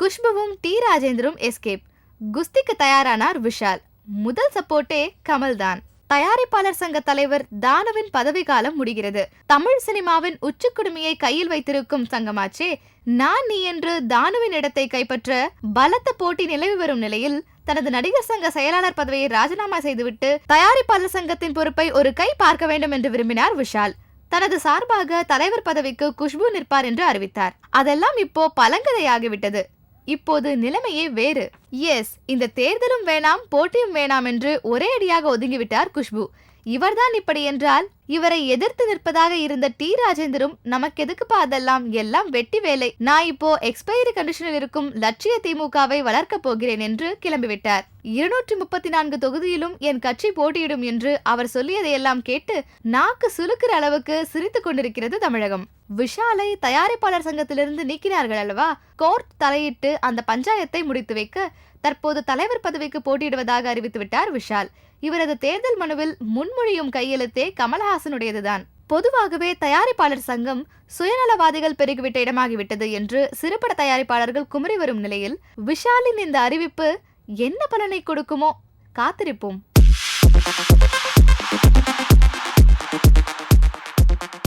குஷ்புவும் T ராஜேந்தரும் escape. குஸ்திக்கு தயாரானார் விஷால். முதல் சப்போர்ட்டே கமல்தான். தயாரிப்பாளர் சங்க தலைவர் தானுவின் காலம் முடிகிறது. தமிழ் சினிமாவின் உச்சக்குடுமையை கையில் வைத்திருக்கும் சங்கமாச்சே நான் நீ என்று தானுவின் இடத்தை கைப்பற்ற பலத்த போட்டி நிலவி வரும் நிலையில் தனது நடிகர் சங்க செயலாளர் பதவியை ராஜினாமா செய்துவிட்டு தயாரிப்பாளர் சங்கத்தின் பொறுப்பை ஒரு கை பார்க்க வேண்டும் என்று விரும்பினார் விஷால். தனது சார்பாக தலைவர் பதவிக்கு குஷ்பு நிற்பார் என்று அறிவித்தார். அதெல்லாம் இப்போ பழங்கதையாகிவிட்டது. இப்போது நிலைமையே வேறு. எஸ் இந்த தேர்தலும் வேணாம் போட்டியும் வேணாம் என்று ஒரே அடியாக ஒதுங்கிவிட்டார் குஷ்பு. இவர்தான் இப்படி என்றால் இவரை எதிர்த்து நிற்பதாக இருந்த டி. ராஜேந்தரும் நமக்கு எதுக்குப்பா அதெல்லாம்? எல்லாம் வெட்டி வேலை. நான் இப்போ எக்ஸ்பைரி கண்டிஷனில் இருக்கும் லட்சிய திமுகவை வளர்க்கப் போகிறேன் என்று கிளம்பிவிட்டார். இருநூற்றி முப்பத்தி நான்கு தொகுதியிலும் என் கட்சி போட்டியிடும் என்று அவர் சொல்லியதையெல்லாம் கேட்டு நாக்கு சுலுக்கிற அளவுக்கு சிரித்துக் கொண்டிருக்கிறது தமிழகம். விஷாலை தயாரிப்பாளர் சங்கத்திலிருந்து நீக்கினார்கள் அல்லவா? கோர்ட் தலையிட்டு அந்த பஞ்சாயத்தை முடித்து வைக்க தற்போது தலைவர் பதவிக்கு போட்டியிடுவதாக அறிவித்துவிட்டார் விஷால். இவரது தேர்தல் மனுவில் முன்மொழியும் கையெழுத்தே கமல்ஹாசனுடையதுதான் பொதுவாகவே தயாரிப்பாளர் சங்கம் சுயநலவாதிகள் பெருகிவிட்ட இடமாகிவிட்டது என்று சிறுபட தயாரிப்பாளர்கள் குமரி வரும் நிலையில் விஷாலின் இந்த அறிவிப்பு என்ன பலனை கொடுக்குமோ? காத்திருப்போம்.